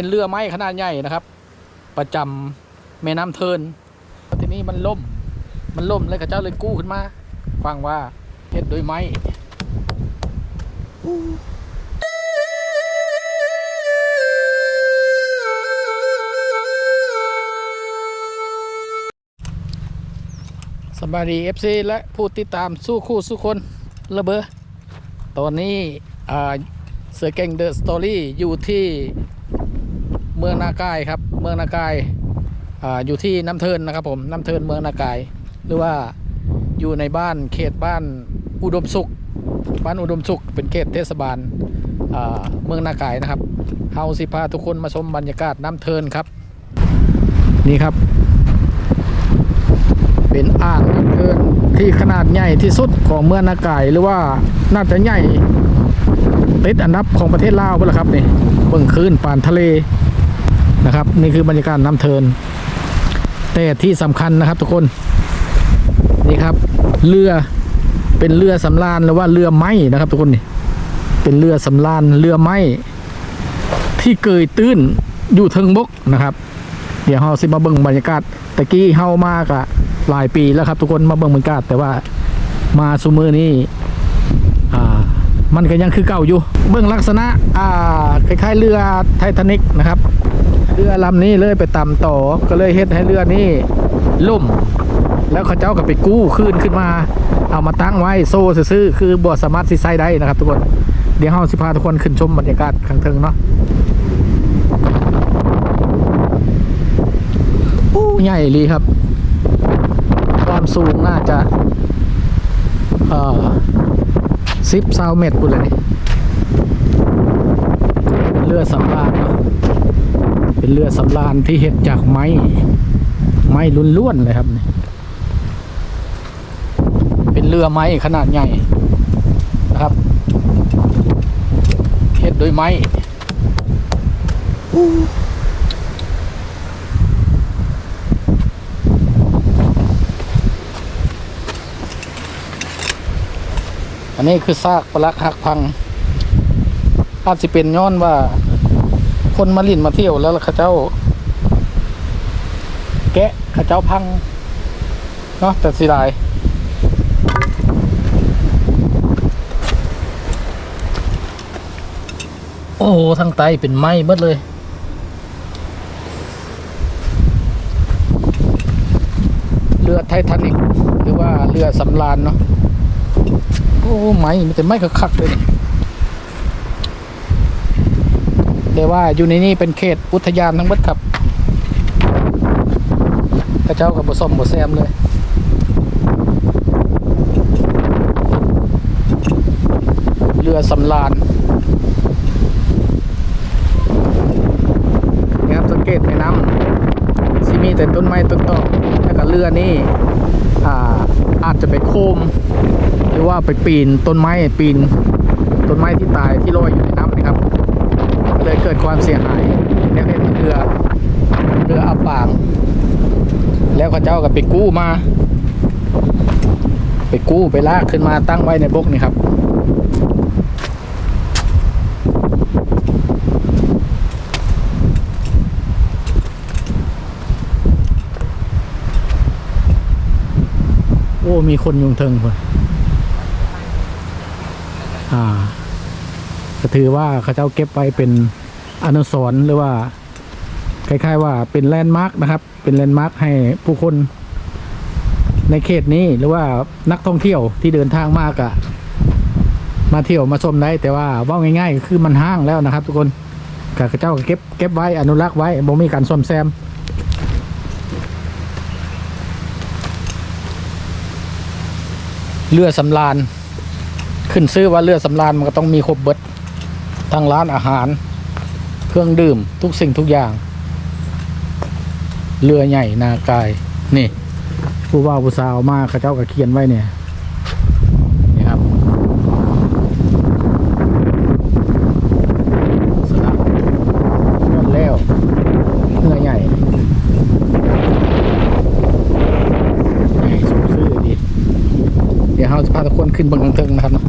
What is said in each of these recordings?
เป็นเรือไม้ขนาดใหญ่นะครับ ประจำแม่น้ำเทินทีนี้มันล่ม มันล่มเลยข้าเจ้าเลยกู้ขึ้นมาฟังว่าเฮ็ดโดยไม้สบายดี FC และผู้ติดตามสู้คู่สู้คนระเบอตอนนี้เสือเก่งเดอะสตอรี่อยู่ที่ เมืองนากายครับ เมืองนากายออยู่ที่น้ำเทินนะครับผมน้ำเทินเมืองนากาย หรือว่าอยู่ในบ้านเขตบ้านอุดมสุข บ้านอุดมสุข เป็นเขตเทศบาลเมืองนากายนะครับเฮาสิพาทุกคนมาชมบรรยากาศน้ำเทินครับ นี่ครับ เป็นอ่างน้ำเทินที่ขนาดใหญ่ที่สุดของเมืองนากายหรือว่าน่าจะใหญ่ติดอันดับของประเทศลาวไปแล้วครับนี่เบื้องคืนป่านทะเล นะครับ นี่คือบรรยากาศน้ำเทิน แต่ที่สำคัญนะครับทุกคนนี่ครับเรือเป็นเรือสำราญหรือว่าเรือไม้นะครับ ทุกคนนี่เป็นเรือสำราญเรือไม้ที่เกยตื้นอยู่เทิงบกนะครับ เดี๋ยวเราสิมาเบิ่งบรรยากาศตะกี้เฮามากอะหลายปีแล้วครับ ทุกคนมาเบิ่งบรรยากาศแต่ว่ามาซูมือนี้อ่ามันก็ยังคือเก่าอยู่ เบื้องลักษณะ อ่า คล้ายๆ เรือไททานิกนะครับ เรือลำนี้เลยไปตำต่อก็เลยเฮ็ดให้เรือนี้ล่ม แล้วเขาเจ้าก็ไปกู้คืนขึ้นมา เอามาตั้งไว้โซ่ซื่อคือบ่สามารถสิใส่ได้นะครับ ทุกคนเดี๋ยวเฮาสิพาทุกคนขึ้นชมบรรยากาศข้างเทิงเนาะปู้ใหญ่เลยครับ ความสูงน่าจะเอ่อสิบซาวเมตรปุ่นเลยนี่เป็นเรือสำราญเนาะ เป็นเรือสำราญที่เห็ดจากไม้ ไม้ล้วนๆเลยครับนี่เป็นเรือไม้ขนาดใหญ่นะครับเห็ดโดยไม้อันนี้คือซากปลักหักพังอาจจะเป็นย้อนว่า คนมาลินมาเที่ยวแล้วเขาเจ้า แกะเขาเจ้าพังเนาะแต่สิได้โอ้โหทางใต้เป็นไม้หมดเลย เรือไททานิกหรือว่าเรือสำราญเนาะ โอ้ไม้มันจะไม้คักๆเลยนี่ แต่ว่าอยู่ในนี่เป็นเขตอุทยานทั้งหมดครับกระเจ้ากับบส้มบแซมเลยเรือสำราญนี่ครับสังเกตในน้ำที่มีแต่ต้นไม้ต้นตอแล้วก็เรือนี่อาอาจจะไปโคม หรือว่าไปปีนต้นไม้ปีนต้นไม้ที่ตายที่ลอยอยู่ใน เลยเกิดความเสียหายแล้วเห็นเรือเรืออับปาง แล้วเขาเจ้าก็ไปกู้มา ไปกู้ไปลากขึ้นมาตั้งไว้ในบกนี่ครับโอ้มีคนยุงเทิงคนอ่า ก็ถือว่าเขาเจ้าเก็บไว้เป็นอนุสรณ์หรือว่าคล้ายๆว่าเป็นแลนด์มาร์กนะครับ เป็นแลนด์มาร์กให้ผู้คนในเขตนี้หรือว่านักท่องเที่ยวที่เดินทางมากอะมาเที่ยวมาชมได้แต่ว่าว่าง่ายๆก็คือมันห้างแล้วนะครับ ทุกคนกเขาเจ้าเก็บเก็บไว้อนุรักษ์ไว้บ่มีการซ่อมแซม เรือสำราญขึ้นซื้อว่าเรือสำราญมันก็ต้องมีครบเบิด ทั้งร้านอาหาร เครื่องดื่มทุกสิ่งทุกอย่าง เรือใหญ่นากาย นี่ ผู้ว่าผู้สาวมากเขาเจ้าก็เขียนไว้เนี่ยนี่ครับสลักหมดแล้วเรือใหญ่ใหญ่สมชื่อดี เดี๋ยวเราจะพาทุกคนขึ้นบนทางเทิงนะครับเนาะ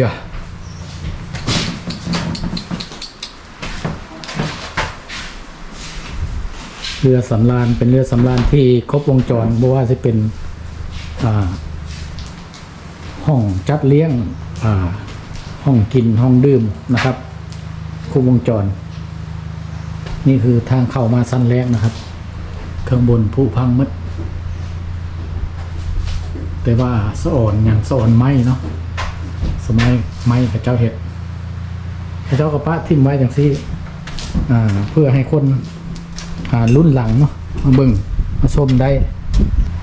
ยอะเรือสำราญเป็นเรือสำราญที่ครบวงจรบ่ว่าจะเป็นห้องจัดเลี้ยงห้องกินห้องดื่มนะครับ ครบวงจร นี่คือทางเข้ามาสั้นแรกนะครับข้างบนผู้พังมดแต่ว่าสะอ่อนอย่างสะอ่อนไม้เนาะ มัยไม้กับเจ้าเห็ดพระเจ้ากระปะทิมไว้อย่างซี่เพื่อให้คนรุ่นหลังเนาะมาเบิ่งมาชมได้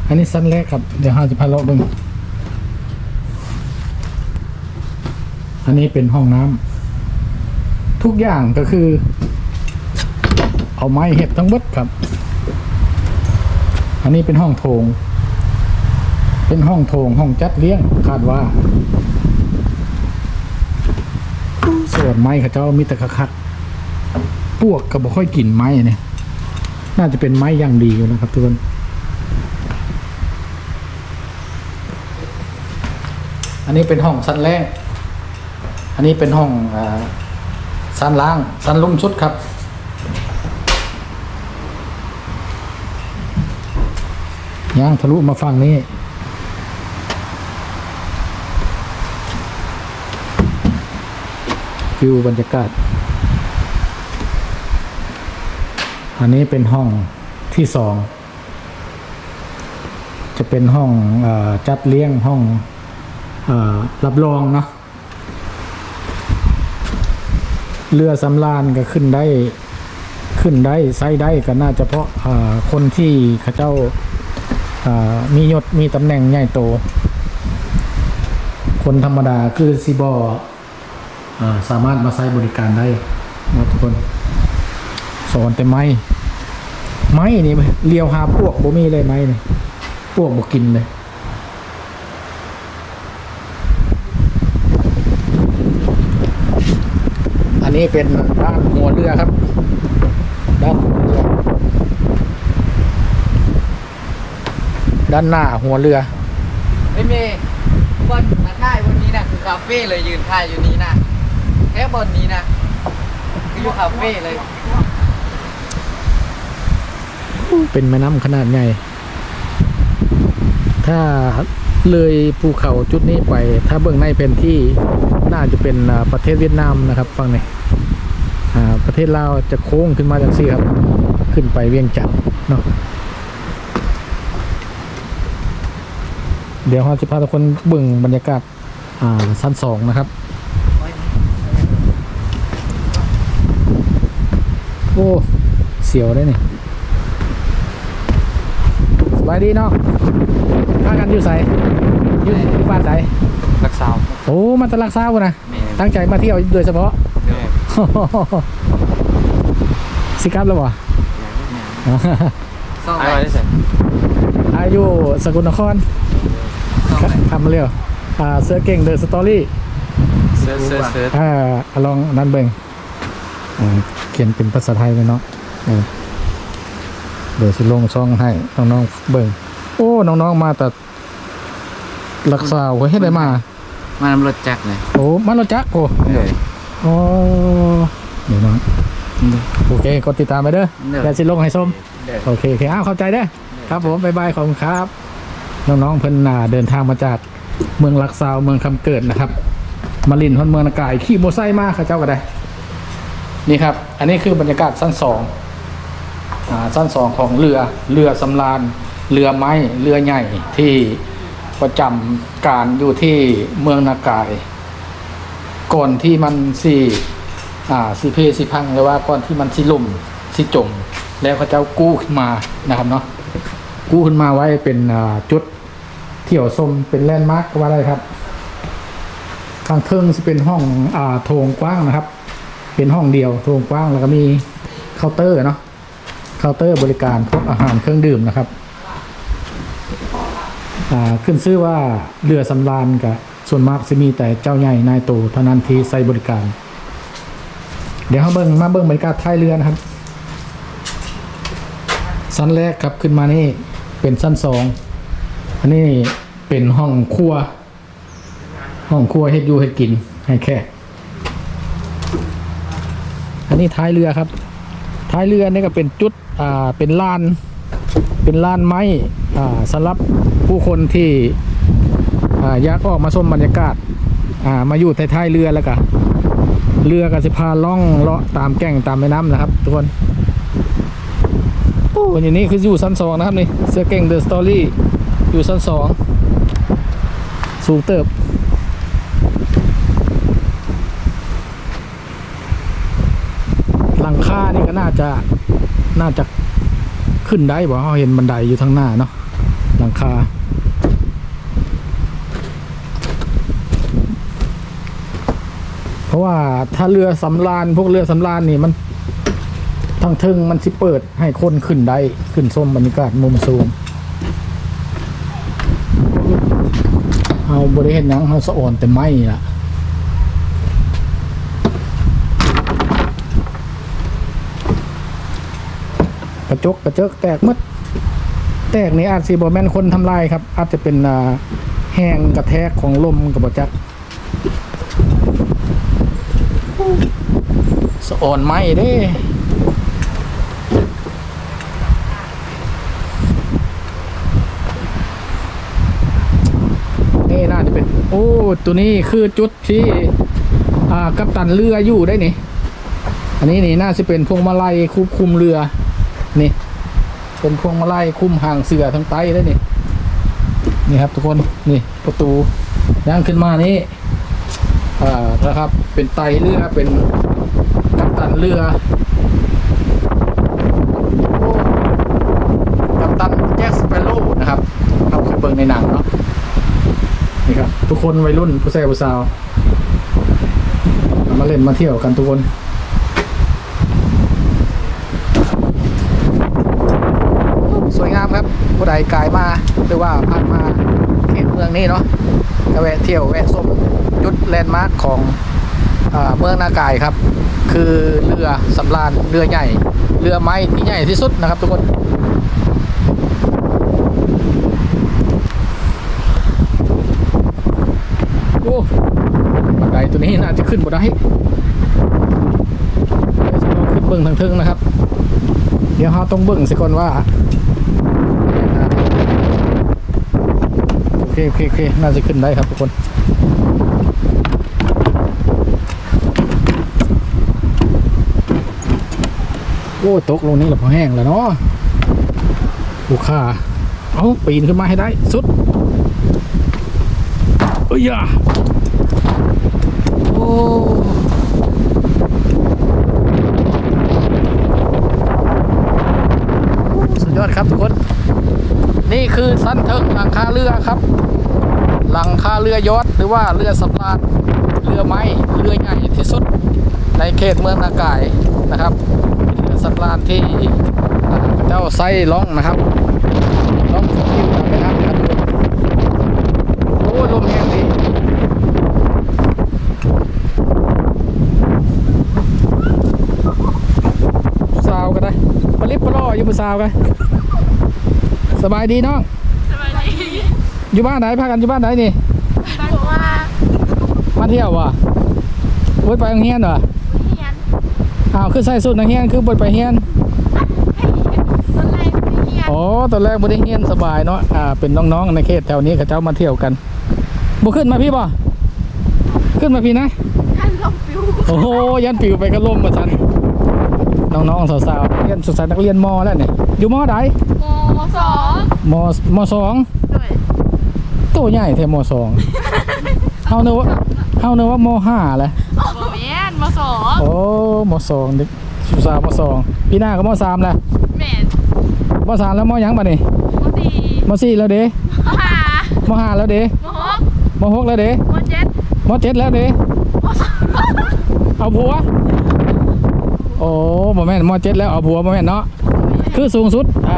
อันนี้สั้นแรกครับ เดี๋ยวห้าจะพาเราเบิ่งอันนี้เป็นห้องน้ำทุกอย่างก็คือ เอาไม้เห็ดทั้งหมดครับ อันนี้เป็นห้องโถงเป็นห้องโถงห้องจัดเลี้ยงคาดว่า ส่วนไม้เขาเจ้ามีแต่คักๆพวกก็บ่ค่อยกินไม้เนี่ยน่าจะเป็นไม้อย่างดีอยู่นะครับทุกคนอันนี้เป็นห้องสั้นแรกอันนี้เป็นห้องอสั้นล่างสั้นลุ่มชุดครับ ย่างทะลุมาฝั่งนี้ วิวบรรยากาศ อันนี้เป็นห้องที่สอง จะเป็นห้องอจัดเลี้ยงห้องอรับรองเนาะเรือสำราญก็ขึ้นได้ขึ้นได้ไซได้ก็น่าจะเพราะคนที่เขาเจ้ามียศมีตำแหน่งใหญ่โต คนธรรมดาคือซีบอ สามารถมาใช้บริการได้นะทุกคนสอนแต่ไม้ไม้นี่เลียวหาพวกบ่มีเลยไม้นี่พวกบ่กินเลยอันนี้เป็นด้านหัวเรือครับด้านหัวเรือด้านหน้าหัวเรือไอ้เมย์บอลมาท่ายวันนี้นะคือคาเฟ่เลยยืนท่ายอยู่นี้นะ ค่บอลนี้นะ คืออยู่คาเฟ่เลย เป็นแม่น้ำขนาดใหญ่ ถ้าเลยภูเขาจุดนี้ไป ถ้าเบื้องในเป็นที่น่าจะเป็นประเทศเวียดนามนะครับฟังนี่ประเทศลาวจะโค้งขึ้นมาจากซี่ครับ ขึ้นไปเวียงจันทน์เนาะเดี๋ยวเราจะพาทุกคนเบิ่งบรรยากาศชั้นสองนะครับ โอ้ เสียวได้นี่สบายดีเนาะพากันอยู่ใสอยู่อยู่บ้านใสรักษาโอ้มาตะลักซ้าวนะ แม่ตั้งใจมาเที่ยวโดยเฉพาะ แม่สิครับแล้ววะซ่อมอะไรได้สิอายุสกลนครซ่อมทำมาเร็วอ่าเสือเก่งเดอะสตอรี่เซิร์ชเซิร์ชเซิร์ชอ่าเอาลองนั่นเบิ่งอ่า เขียนเป็นภาษาไทยเลยเนาะเออเดี๋ยวสิลงช่องให้น้องๆเบิ่งโอ้น้องๆมาแต่รักษาไว้ให้ได้มา มานำรถจักรเลยโอ้มารถจักรโอ้เออโอ้เดี๋ยวนะโอเคกดติดตามไปเด้อเด้อเดี๋ยวสิลงให้ส้มเด้อโอเคโอเคอ้าวเข้าใจเด้อครับผมบ๊ายบายขอบคุณครับ น้องๆเพิ่นน่าเดินทางมาจากเมืองลักซาวเมืองคำเกิดนะครับ มาลินฮอนเมืองนากายขี่โมอไซค์มาเข้าเจ้าก็ได้ นี่ครับ อันนี้คือบรรยากาศสั้นสองอสั้นสองของเรือเรือสำราญเรือไม้เรือใหญ่ที่ประจำการอยู่ที่เมืองนากาย ก่อนที่มันสีอ่าสีเพสีพังหรือว่าก่อนที่มันสีลุ่มสีจมแล้วเขาเจ้ากู้ขึ้นมานะครับเนาะกู้ขึ้นมาไว้เป็นจุดเที่ยวชมเป็นแลนด์มาร์กก็ว่าได้ครับข้างเทิงจะเป็นห้องอ่าโถงกว้างนะครับ เป็นห้องเดียวโถงกว้างแล้วก็มีเคาน์เตอร์เนาะเคาน์เตอร์บริการพวกอาหารเครื่องดื่มนะครับขึ้นชื่อว่าเรือสำราญกับส่วนมากจะมีแต่เจ้าใหญ่นายโตเท่านั้นที่ใช้บริการ เดี๋ยวเขาเบิ่งมาเบิ่งบรรยากาศท้ายเรือนะครับชั้นแรกครับขึ้นมานี่เป็นชั้นสองอันนี้เป็นห้องครัว ห้องครัวเฮ็ดอยู่เฮ็ดกินให้แค่ อันนี้ท้ายเรือครับ ท้ายเรือนี่ก็เป็นจุดอ่าเป็นลาน เป็นลานไม้อ่าสำหรับผู้คนที่อ่าอยากออกมาชมบรรยากาศอ่ามาอยู่ท้ายเรือแล้วก็เรือก็สิพาล่องเลาะตามแก่งตามแม่น้ำนะครับ ทุกคนโอ้อย่างนี้คืออยู่ชั้นสองนะครับนี่เสื้อเก่งเดอะสตอรี่อยู่ชั้นสองสูงเติบ หลังคานี่ก็น่าจะน่าจะขึ้นได้บ่เราเห็นบันไดอยู่ทางหน้าเนาะหลังคา เพราะว่าถ้าเรือสำราญพวกเรือสำราญนี่มันทางทึงมันสิเปิดให้คนขึ้นได้ขึ้นชมบรรยากาศมุมสูงเอาบริเห็นยังเอาสะอ่อนแต่ไม่ล่ะ ระจกกระเจกแตกหมดแตกนี่อาจสิบ่แมนคนทำลายครับ อาจจะเป็นแห้งกระแทกของลมกับบ่จักสะอ่อนไหมเด้นี่น่าจะเป็น โอ้ ตัวนี้คือจุดที่ อ่ากัปตันเรืออยู่ได้นี่ อันนี้นี่น่าจะเป็นพวงมาลัยควบคุมเรือ นี่เป็นพวงมาลัยคุ้มหางเสือทั้งไตได้นี่ นี่ครับทุกคนนี่ประตูย่างขึ้นมานี่อ่านะครับเป็นไตเรือเป็นกัปตันเรือโอ้กัปตันแจ็คสเปโร่นะครับเราเคยเบิ่งในหนังเนาะนี่ครับทุกคนวัยรุ่นผู้ชายผู้สาว มาเล่นมาเที่ยวกันทุกคน สวยงามครับ ผู้ ใดกายมาหรือว่าผ่านมาเขตเมืองนี้เนาะแวะเที่ยวแวะชมจุดแลนด์มาร์คของเมืองนากายครับ คือเรือสำราญเรือใหญ่ เรือไม้ที่ใหญ่ที่สุดนะครับทุกคนโอ้บันไดตัวนี้น่าจะขึ้นบ่ได้เดี๋ยวจะลองขึ้นเบื้องทางเทิงนะครับ เดี๋ยวเราต้องเบิ่งสิก่อนว่า โอ เคโอเคโอเคน่าจะขึ้นได้ครับทุกคนโอ้ตกลงนี้แล้วพอแห้งแล้วเนาะลูกค้าเอาปีนขึ้นมาให้ได้ สุดเอ้ยอย่าโอ้สุดยอดครับทุกคน นี่คือสั้นเทิงหลังคาเรือครับ หลังคาเรือยอดหรือว่าเรือสำราญเรือไม้เรือใหญ่ที่สุดในเขตเมืองนากายนะครับเรือสำราญที่เจ้าไซล่องนะครับล่องชมวิวตามแม่น้ำนะครับโอ้ลมแห้งดีสาวก็ได้ปลิบปล่ออยู่บนสาวกัน สบายดีน้องสวัสดีอยู่บ้านไหนพากันอยู่บ้านไหนนี่บอกว่ามาเที่ยววะบดไปโรงเรียนเหรอเฮียนอ้าวคือใส่สุดนักเรียนคือบดไปเรียนตอนแรกไม่เฮียนอ๋อตอนแรกบ่ได้เรียนสบายเนาะอ่าเป็นน้องๆในเขตแถวนี้เขาเจ้ามาเที่ยวกันบ่ขึ้นมาพี่บ่ขึ้นมาพี่นะขั้นลงปิวโอ้โหยันปิวไปก็ล่มมาซันน้องๆสาวๆเรียนสุดสายนักเรียนมแล้วเนี่ยอยู่มอใดมสอง มมสองด้วยโตใหญ่แท้มสองเฮาเนกว่าเฮาเนกว่ามห้าแหละโมเมนมสองโอ้มสองเด็กสุสาวมสองปีหน้าก็มสามแล้วแม่นมสามแล้วมหยังบัดนี้มสี่มสี่แล้วเด้มห้ามห้าแล้วเด้มหกมหกแล้วเด้มเจ็ดมเจ็ดแล้วเด้มสามเอาผัวโอ้บ่แม่นมเจ็ดแล้วเอาผัวบ่แม่นเนาะคือสูงสุดอ่า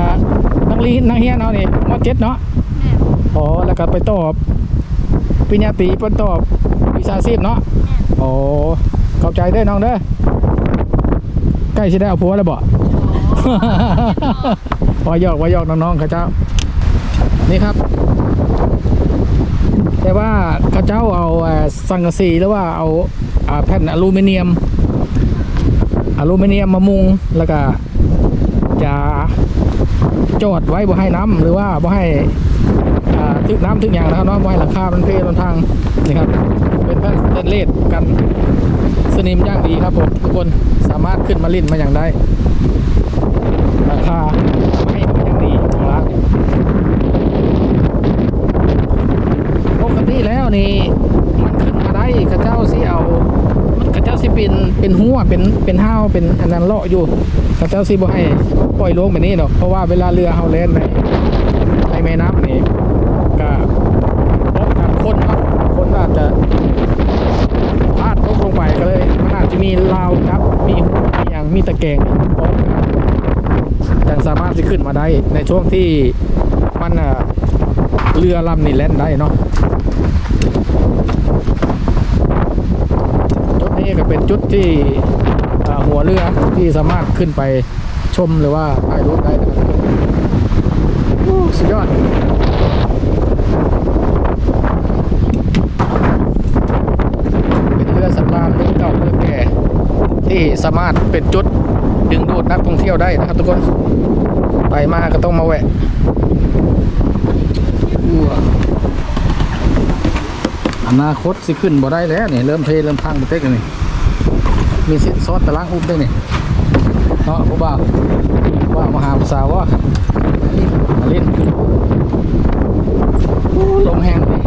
นักเรียนนักเรียนเอานี่มเจ็ดเนาะแม่นอ๋อแล้วก็ไปตอบปริญญาตรีเพิ่นตอบวิชาชีพเนาะแม่นโอ้เข้าใจเด้อน้องเด้อใกล้สิได้เอาผัวแล้วบ่พอหยอกว่าหยอกน้องๆเขาเจ้า นี่ครับแดแต่ว่าเขาเจ้าเอาเอ่อสังกะสีหรือว่าเอาอ่าแผ่นอลูมิเนียม อลูมิเนียมมามุงแล้วก็จะ จอดไว้บ่ให้น้ำหรือว่าบ่ให้ทึกน้ำทึกอย่างนะครับเนาะบ่ให้หลังคามันเพลนทางนี่ครับเป็นแผ่นสเตนเลสกันสนิมย่างดีครับผมทุกคนสามารถขึ้นมาลิ้นมาอย่างได้ราคาให้มาอย่างดีของร้านปกติแล้วนี่ขึ้นมาได้เข้าเจ้าสิเอา ข้า เป็นเป็นหัวเป็นเป็นห้าวเป็นอันนั้นเลาะอยู่ข้าเจ้าสิบ่ให้ปล่อยลงแบบนี้หรอกเพราะว่าเวลาเรือเฮาเล่นในในแม่น้ำนี่ก็ป้องกันคนเนาะคนอาจจะพลาดตกลงไปก็เลยมันอาจจะมีราวจับมีมีอย่างมีตะแกรงป้องกันจังสามารถสิขึ้นมาได้ในช่วงที่มันเรือลำนี่แล่นได้เนาะ จุด นี้ก็เป็นจุดที่หัวเรือที่สามารถขึ้นไปชมหรือว่าถ่ายรูปได้นะครับสุดยอดเป็นเรือสำราญเรือเก่าเรือแก่ที่สามารถเป็นจุดดึงดูดนักท่องเที่ยวได้นะครับทุกคนไปมาก็ต้องมาแวะอู้วอนาคตสิขึ้นบ่ได้แล้วนี่เริ่มเพลเริ่มพังไปเต็กนี่ มีสิทธิ์ซอสตารางอุ้มด้วยนี่เนาะผู้บ่าวว่ามหาภาษาวะมาเล่นลมแห้งเลย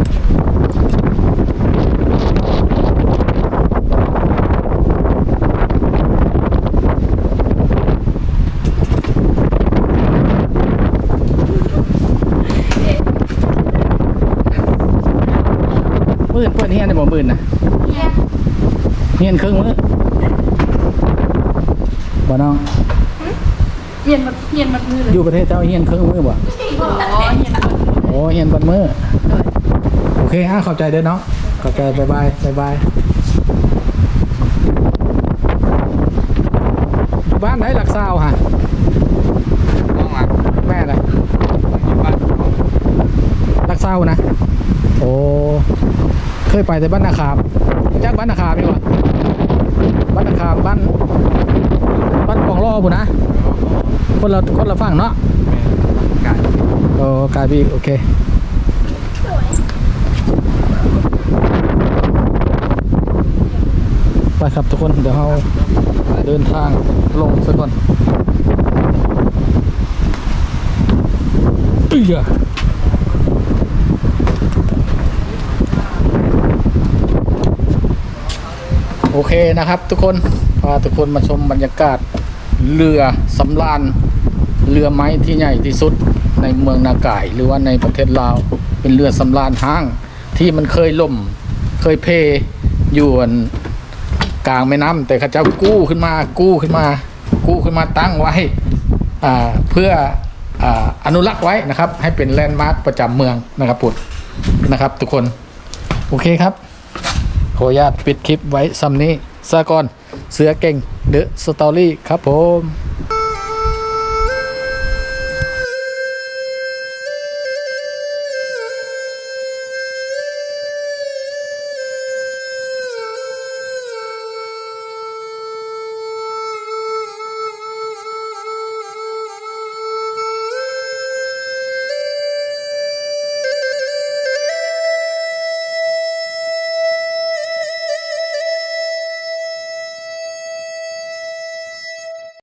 มื่นเปิดเฮียนได้บ่มื่นนะเฮียนครึ่งมื้อ บ่น้องเฮียนมันเฮียนมันมือเลยอยู่ประเทศเจ้าเฮียนครึ่งมื้อบ่อ๋อเฮียนมันโอ้เฮียนบัดมื้อโอเคฮะเข้าใจเด้อเนาะเข้าใจบ๊ายบายบ๊ายบายอยู่บ้านไหนหลักซาวฮะต้องมาแม่น่ะอยู่บ้านหลักซาวนะ โอ้เคยไปแต่บ้านนาคามจักบ้านนาคามนี่วะบ้านนาคามบ้าน บ้านปองล่อพุ่นนะคนละคนละฝั่งเนาะกาโอ้กายพี่โอเคไปครับทุกคนเดี๋ยวเราเดินทางลงสักก่อนเอ้ยอะโอเคนะครับทุกคนพาทุกคนมาชมบรรยากาศ เรือสำราญเรือไม้ที่ใหญ่ที่สุดในเมืองนากาย หรือว่าในประเทศลาวเป็นเรือสำราญห้าง ที่มันเคยล่มเคยเพอยู่อันกลางแม่น้ำแต่ข้าเจ้ากู้ขึ้นมากู้ขึ้นมา กู้ขึ้นมาตั้งไว้เพื่อออนุรักษ์ไว้นะครับ ให้เป็นแลนด์มาร์คประจำเมืองนะครับปุดนะครับ ทุกคนโอเคครับขออนุญาตปิดคลิปไว้ซ้ำนี้ซะก่อนเสือเก่ง เดอะสตอรี่ครับผม